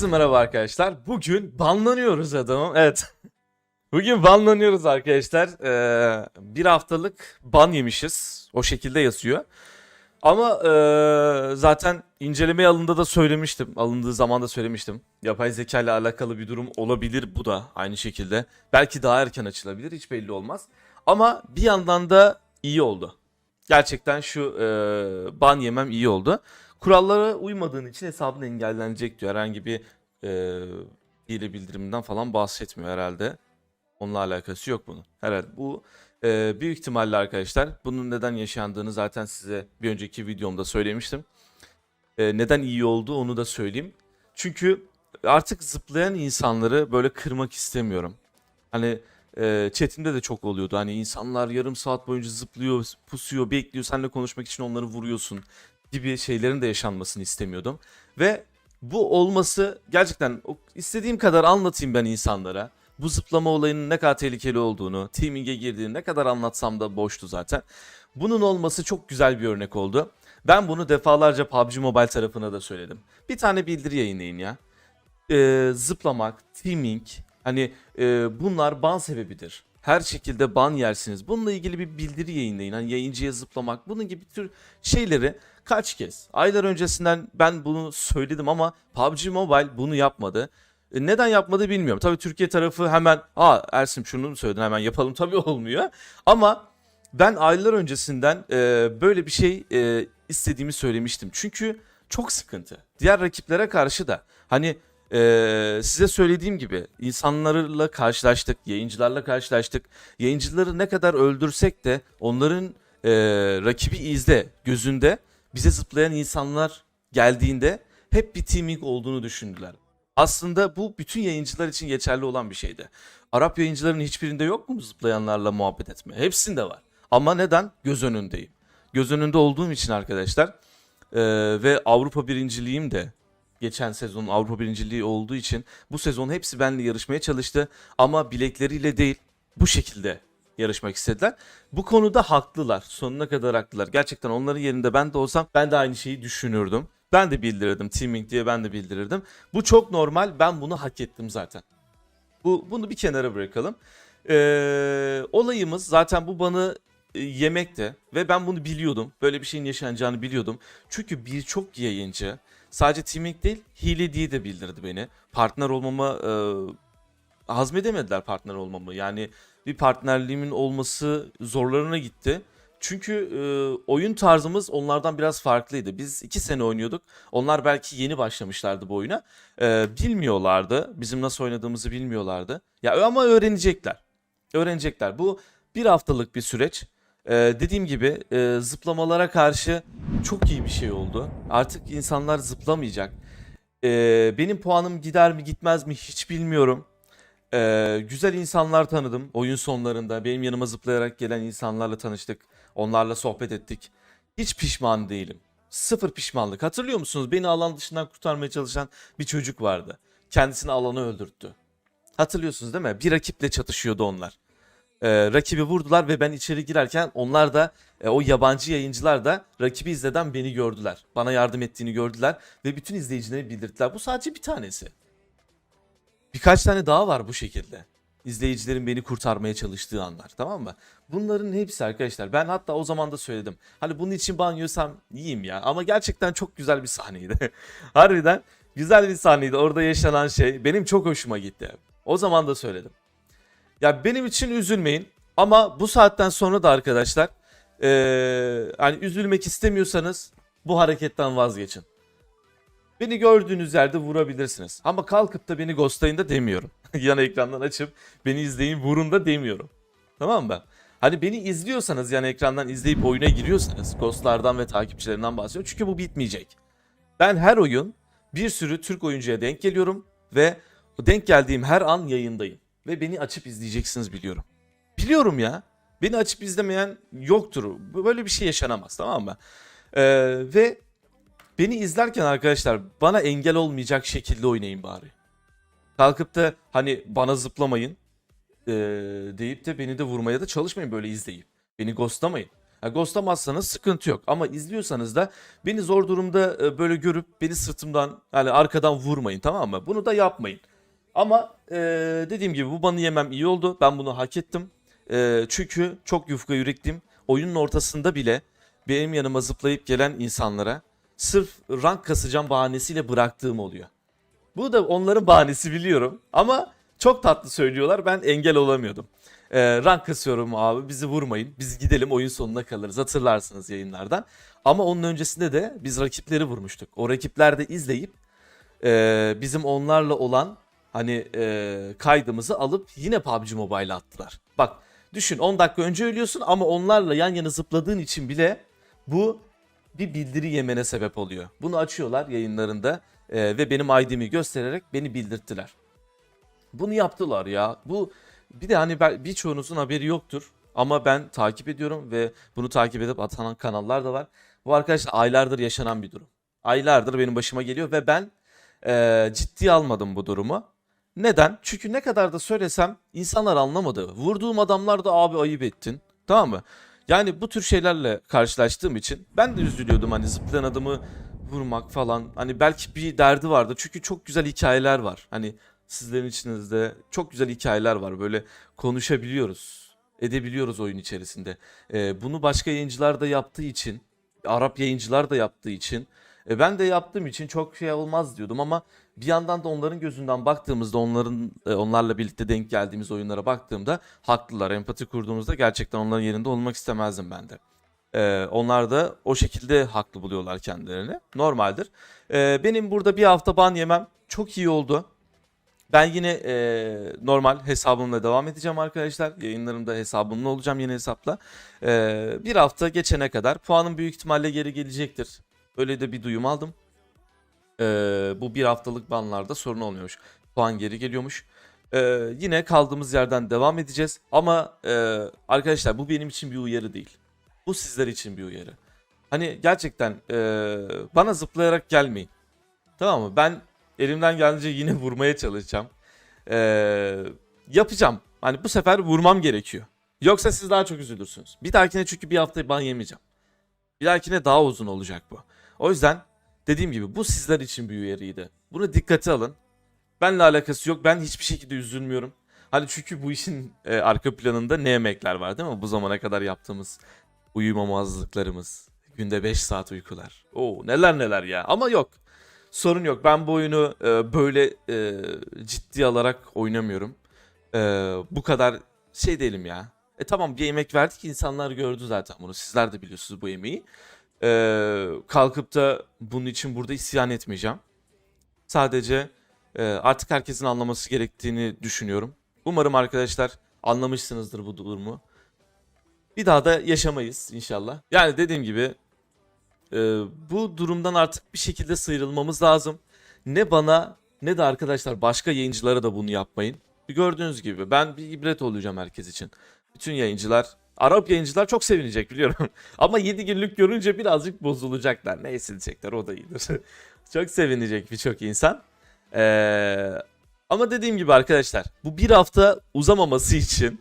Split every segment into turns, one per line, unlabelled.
Herkese merhaba arkadaşlar. Bugün banlanıyoruz adamım. Evet. Bugün banlanıyoruz arkadaşlar. Ee, bir haftalık ban yemişiz. O şekilde yazıyor. Ama ee, zaten inceleme alında da söylemiştim. Alındığı zaman da söylemiştim. Yapay zeka ile alakalı bir durum olabilir bu da aynı şekilde. Belki daha erken açılabilir hiç belli olmaz. Ama bir yandan da iyi oldu. Gerçekten şu ee, ban yemem iyi oldu. Kurallara uymadığın için hesabın engellenecek diyor. Herhangi bir e, hile bildiriminden falan bahsetmiyor herhalde. Onunla alakası yok bunun. Herhalde bu e, büyük ihtimalle arkadaşlar bunun neden yaşandığını zaten size bir önceki videomda söylemiştim. E, neden iyi oldu onu da söyleyeyim. Çünkü artık zıplayan insanları böyle kırmak istemiyorum. Hani e, chatimde de çok oluyordu. Hani insanlar yarım saat boyunca zıplıyor, pusuyor, bekliyor. Seninle konuşmak için onları vuruyorsun gibi şeylerin de yaşanmasını istemiyordum. Ve bu olması gerçekten istediğim kadar anlatayım ben insanlara. Bu zıplama olayının ne kadar tehlikeli olduğunu, teaming'e girdiğini ne kadar anlatsam da boştu zaten. Bunun olması çok güzel bir örnek oldu. Ben bunu defalarca PUBG Mobile tarafına da söyledim. Bir tane bildiri yayınlayın ya. Ee, zıplamak, teaming, hani e, bunlar ban sebebidir. Her şekilde ban yersiniz. Bununla ilgili bir bildiri yayınlayın. Hani yayıncıya zıplamak, bunun gibi tür şeyleri kaç kez? Aylar öncesinden ben bunu söyledim ama PUBG Mobile bunu yapmadı. E, Neden yapmadı bilmiyorum. Tabii Türkiye tarafı hemen aa Ersin şunu mu söyledin hemen yapalım tabii olmuyor. Ama ben aylar öncesinden e, böyle bir şey e, istediğimi söylemiştim. Çünkü çok sıkıntı. Diğer rakiplere karşı da hani e, size söylediğim gibi insanlarla karşılaştık, yayıncılarla karşılaştık. Yayıncıları ne kadar öldürsek de onların e, rakibi izde, gözünde bize zıplayan insanlar geldiğinde hep bir teaming olduğunu düşündüler. Aslında bu bütün yayıncılar için geçerli olan bir şeydi. Arap yayıncıların hiçbirinde yok mu zıplayanlarla muhabbet etme? Hepsinde var. Ama neden? Göz önündeyim. Göz önünde olduğum için arkadaşlar eee, ve Avrupa birinciliğim de geçen sezonun Avrupa birinciliği olduğu için bu sezon hepsi benimle yarışmaya çalıştı ama bilekleriyle değil bu şekilde yarışmak istediler. Bu konuda haklılar. Sonuna kadar haklılar. Gerçekten onların yerinde ben de olsam ben de aynı şeyi düşünürdüm. Ben de bildirirdim. Teaming diye ben de bildirirdim. Bu çok normal. Ben bunu hak ettim zaten. Bu bunu bir kenara bırakalım. Ee, olayımız zaten bu banı e, yemekte ve ben bunu biliyordum. Böyle bir şeyin yaşanacağını biliyordum. Çünkü birçok yayıncı sadece teaming değil hile diye de bildirdi beni. Partner olmama e, hazmedemediler partner olmamı. Yani bir partnerliğimin olması zorlarına gitti. Çünkü e, oyun tarzımız onlardan biraz farklıydı. Biz iki sene oynuyorduk. Onlar belki yeni başlamışlardı bu oyuna. E, bilmiyorlardı. Bizim nasıl oynadığımızı bilmiyorlardı. Ya ama öğrenecekler. Öğrenecekler. Bu bir haftalık bir süreç. E, dediğim gibi e, zıplamalara karşı çok iyi bir şey oldu. Artık insanlar zıplamayacak. E, benim puanım gider mi gitmez mi hiç bilmiyorum. Ee, güzel insanlar tanıdım oyun sonlarında. Benim yanıma zıplayarak gelen insanlarla tanıştık. Onlarla sohbet ettik. Hiç pişman değilim. Sıfır pişmanlık. Hatırlıyor musunuz? Beni alan dışından kurtarmaya çalışan bir çocuk vardı. Kendisini alanı öldürttü. Hatırlıyorsunuz değil mi? Bir rakiple çatışıyordu onlar. Ee, rakibi vurdular ve ben içeri girerken onlar da e, o yabancı yayıncılar da rakibi izleden beni gördüler. Bana yardım ettiğini gördüler ve bütün izleyicilere bildirdiler. Bu sadece bir tanesi. Birkaç tane daha var bu şekilde. İzleyicilerin beni kurtarmaya çalıştığı anlar tamam mı? Bunların hepsi arkadaşlar. Ben hatta o zaman da söyledim. Hani bunun için banyosam yiyeyim ya. Ama gerçekten çok güzel bir sahneydi. Harbiden güzel bir sahneydi. Orada yaşanan şey benim çok hoşuma gitti. O zaman da söyledim. Ya benim için üzülmeyin. Ama bu saatten sonra da arkadaşlar eee, hani üzülmek istemiyorsanız bu hareketten vazgeçin. Beni gördüğünüz yerde vurabilirsiniz. Ama kalkıp da beni ghostlayın da demiyorum. Yan ekrandan açıp beni izleyin vurun da demiyorum. Tamam mı? Hani beni izliyorsanız yan ekrandan izleyip oyuna giriyorsanız ghostlardan ve takipçilerinden bahsediyorum. Çünkü bu bitmeyecek. Ben her oyun bir sürü Türk oyuncuya denk geliyorum ve denk geldiğim her an yayındayım. Ve beni açıp izleyeceksiniz biliyorum. Biliyorum ya. Beni açıp izlemeyen yoktur. Böyle bir şey yaşanamaz tamam mı? Ee, ve Beni izlerken arkadaşlar bana engel olmayacak şekilde oynayın bari. Kalkıp da hani bana zıplamayın eee, deyip de beni de vurmaya da çalışmayın böyle izleyip. Beni ghostlamayın. Ha, ghostlamazsanız sıkıntı yok. Ama izliyorsanız da beni zor durumda e, böyle görüp beni sırtımdan yani arkadan vurmayın tamam mı? Bunu da yapmayın. Ama e, dediğim gibi bu banı yemem iyi oldu. Ben bunu hak ettim. E, çünkü çok yufka yürekliyim. Oyunun ortasında bile benim yanıma zıplayıp gelen insanlara sırf rank kasacağım bahanesiyle bıraktığım oluyor. Bu da onların bahanesi biliyorum. Ama çok tatlı söylüyorlar. Ben engel olamıyordum. Ee, rank kasıyorum abi bizi vurmayın. Biz gidelim oyun sonuna kalırız. Hatırlarsınız yayınlardan. Ama onun öncesinde de biz rakipleri vurmuştuk. O rakipler de izleyip e, bizim onlarla olan hani e, kaydımızı alıp yine PUBG Mobile'a attılar. Bak düşün 10 dakika önce ölüyorsun ama onlarla yan yana zıpladığın için bile bu bir bildiri yemene sebep oluyor. Bunu açıyorlar yayınlarında e, ve benim ID'mi göstererek beni bildirttiler. Bunu yaptılar ya. Bu bir de hani birçoğunuzun haberi yoktur. Ama ben takip ediyorum ve bunu takip edip atan kanallar da var. Bu arkadaşlar aylardır yaşanan bir durum. Aylardır benim başıma geliyor ve ben e, ciddiye almadım bu durumu. Neden? Çünkü ne kadar da söylesem insanlar anlamadı. Vurduğum adamlar da abi ayıp ettin. Tamam mı? Yani bu tür şeylerle karşılaştığım için ben de üzülüyordum hani zıplayan adamı vurmak falan. Hani belki bir derdi vardı. Çünkü çok güzel hikayeler var. Hani sizlerin içinizde çok güzel hikayeler var. Böyle konuşabiliyoruz. Edebiliyoruz oyun içerisinde. Ee, bunu başka yayıncılar da yaptığı için, Arap yayıncılar da yaptığı için, e, ben de yaptığım için çok şey olmaz diyordum ama bir yandan da onların gözünden baktığımızda onların e, onlarla birlikte denk geldiğimiz oyunlara baktığımda haklılar. Empati kurduğumuzda gerçekten onların yerinde olmak istemezdim ben de. Ee, onlar da o şekilde haklı buluyorlar kendilerini. Normaldir. Ee, benim burada bir hafta ban yemem çok iyi oldu. Ben yine e, normal hesabımla devam edeceğim arkadaşlar. Yayınlarımda hesabımla olacağım yeni hesapla. Ee, bir hafta geçene kadar puanım büyük ihtimalle geri gelecektir. Öyle de bir duyum aldım. Ee, bu bir haftalık banlarda sorun olmuyormuş. Puan geri geliyormuş. Ee, yine kaldığımız yerden devam edeceğiz. Ama e, arkadaşlar bu benim için bir uyarı değil. Bu sizler için bir uyarı. Hani gerçekten e, bana zıplayarak gelmeyin. Tamam mı? Ben elimden geldiğince yine vurmaya çalışacağım. Ee, yapacağım. Hani bu sefer vurmam gerekiyor. Yoksa siz daha çok üzülürsünüz. Bir dahakine çünkü bir hafta ban yemeyeceğim. Bir dahakine daha uzun olacak bu. O yüzden dediğim gibi bu sizler için bir uyarıydı. Bunu dikkate alın. Benle alakası yok. Ben hiçbir şekilde üzülmüyorum. Hani çünkü bu işin e, arka planında ne emekler var değil mi? Bu zamana kadar yaptığımız uyumamazlıklarımız. Günde 5 saat uykular. Oo neler neler ya. Ama yok. Sorun yok. Ben bu oyunu e, böyle e, ciddi alarak oynamıyorum. E, bu kadar şey değilim ya. E tamam bir emek verdik insanlar gördü zaten bunu. Sizler de biliyorsunuz bu emeği. E, kalkıp da bunun için burada isyan etmeyeceğim. Sadece e, artık herkesin anlaması gerektiğini düşünüyorum. Umarım arkadaşlar anlamışsınızdır bu durumu. Bir daha da yaşamayız inşallah. Yani dediğim gibi e, bu durumdan artık bir şekilde sıyrılmamız lazım. Ne bana ne de arkadaşlar başka yayıncılara da bunu yapmayın. Gördüğünüz gibi ben bir ibret olacağım herkes için. Bütün yayıncılar, Arap yayıncılar çok sevinecek biliyorum. Ama 7 günlük görünce birazcık bozulacaklar. Ne silecekler o da iyidir. çok sevinecek birçok insan. Ee, ama dediğim gibi arkadaşlar bu bir hafta uzamaması için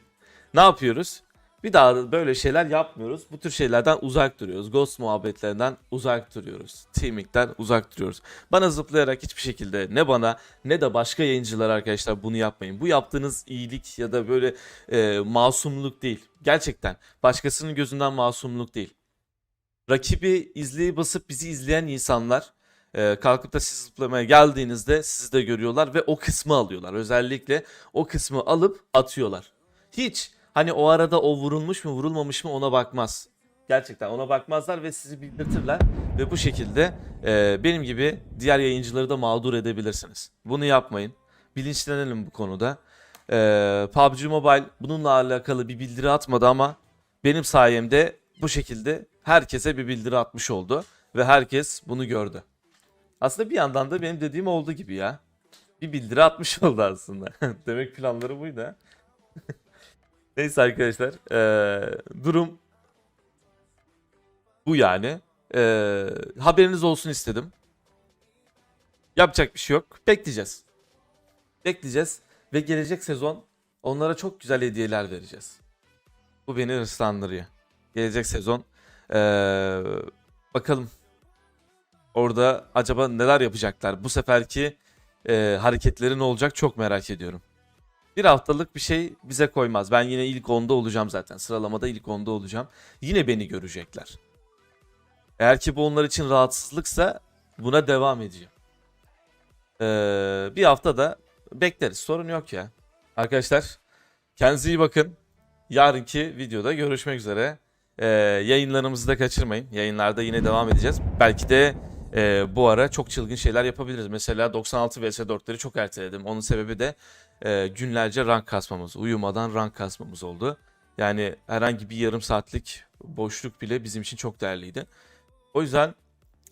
ne yapıyoruz? Bir daha da böyle şeyler yapmıyoruz. Bu tür şeylerden uzak duruyoruz. Ghost muhabbetlerinden uzak duruyoruz. Teaming'den uzak duruyoruz. Bana zıplayarak hiçbir şekilde ne bana ne de başka yayıncılar arkadaşlar bunu yapmayın. Bu yaptığınız iyilik ya da böyle e, masumluk değil. Gerçekten başkasının gözünden masumluk değil. Rakibi izleyi basıp bizi izleyen insanlar e, kalkıp da siz zıplamaya geldiğinizde sizi de görüyorlar ve o kısmı alıyorlar. Özellikle o kısmı alıp atıyorlar. Hiç hani o arada o vurulmuş mu vurulmamış mı ona bakmaz. Gerçekten ona bakmazlar ve sizi bildirtirler ve bu şekilde e, benim gibi diğer yayıncıları da mağdur edebilirsiniz. Bunu yapmayın. Bilinçlenelim bu konuda. E, PUBG Mobile bununla alakalı bir bildiri atmadı ama benim sayemde bu şekilde herkese bir bildiri atmış oldu ve herkes bunu gördü. Aslında bir yandan da benim dediğim oldu gibi ya. Bir bildiri atmış oldu aslında. Demek planları buydu ha. Neyse arkadaşlar. eee, durum bu yani. Eee, haberiniz olsun istedim. Yapacak bir şey yok. Bekleyeceğiz. Bekleyeceğiz. Ve gelecek sezon onlara çok güzel hediyeler vereceğiz. Bu beni hırslandırıyor. Gelecek sezon. Ee, bakalım. Orada acaba neler yapacaklar? Bu seferki e, hareketleri ne olacak çok merak ediyorum. Bir haftalık bir şey bize koymaz. Ben yine ilk 10'da olacağım zaten. Sıralamada ilk 10'da olacağım. Yine beni görecekler. Eğer ki bu onlar için rahatsızlıksa buna devam edeceğim. Ee, bir hafta da bekleriz. Sorun yok ya. Arkadaşlar kendinize iyi bakın. Yarınki videoda görüşmek üzere. Ee, yayınlarımızı da kaçırmayın. Yayınlarda yine devam edeceğiz. Belki de e, bu ara çok çılgın şeyler yapabiliriz. Mesela 96 vs 4'leri çok erteledim. Onun sebebi de e, günlerce rank kasmamız. Uyumadan rank kasmamız oldu. Yani herhangi bir yarım saatlik boşluk bile bizim için çok değerliydi. O yüzden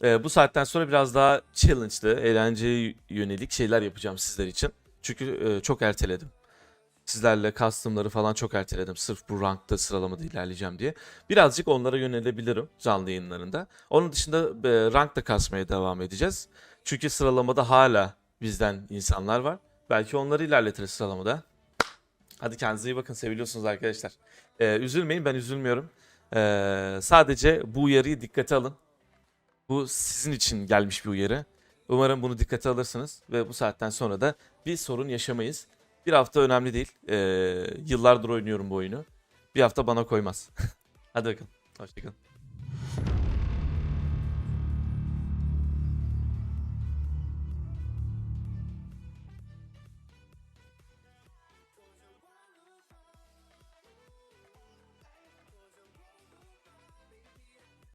e, bu saatten sonra biraz daha challenge'lı, eğlenceye yönelik şeyler yapacağım sizler için. Çünkü e, çok erteledim. Sizlerle custom'ları falan çok erteledim. Sırf bu rankta sıralamada ilerleyeceğim diye. Birazcık onlara yönelebilirim canlı yayınlarında. Onun dışında e, rankta kasmaya devam edeceğiz. Çünkü sıralamada hala bizden insanlar var. Belki onları ilerletiriz sıralamada. Hadi kendinize iyi bakın. Seviliyorsunuz arkadaşlar. E, üzülmeyin ben üzülmüyorum. E, sadece bu uyarıyı dikkate alın. Bu sizin için gelmiş bir uyarı. Umarım bunu dikkate alırsınız ve bu saatten sonra da bir sorun yaşamayız. Bir hafta önemli değil. Ee, yıllardır oynuyorum bu oyunu. Bir hafta bana koymaz. Hadi bakalım. Hoşçakalın.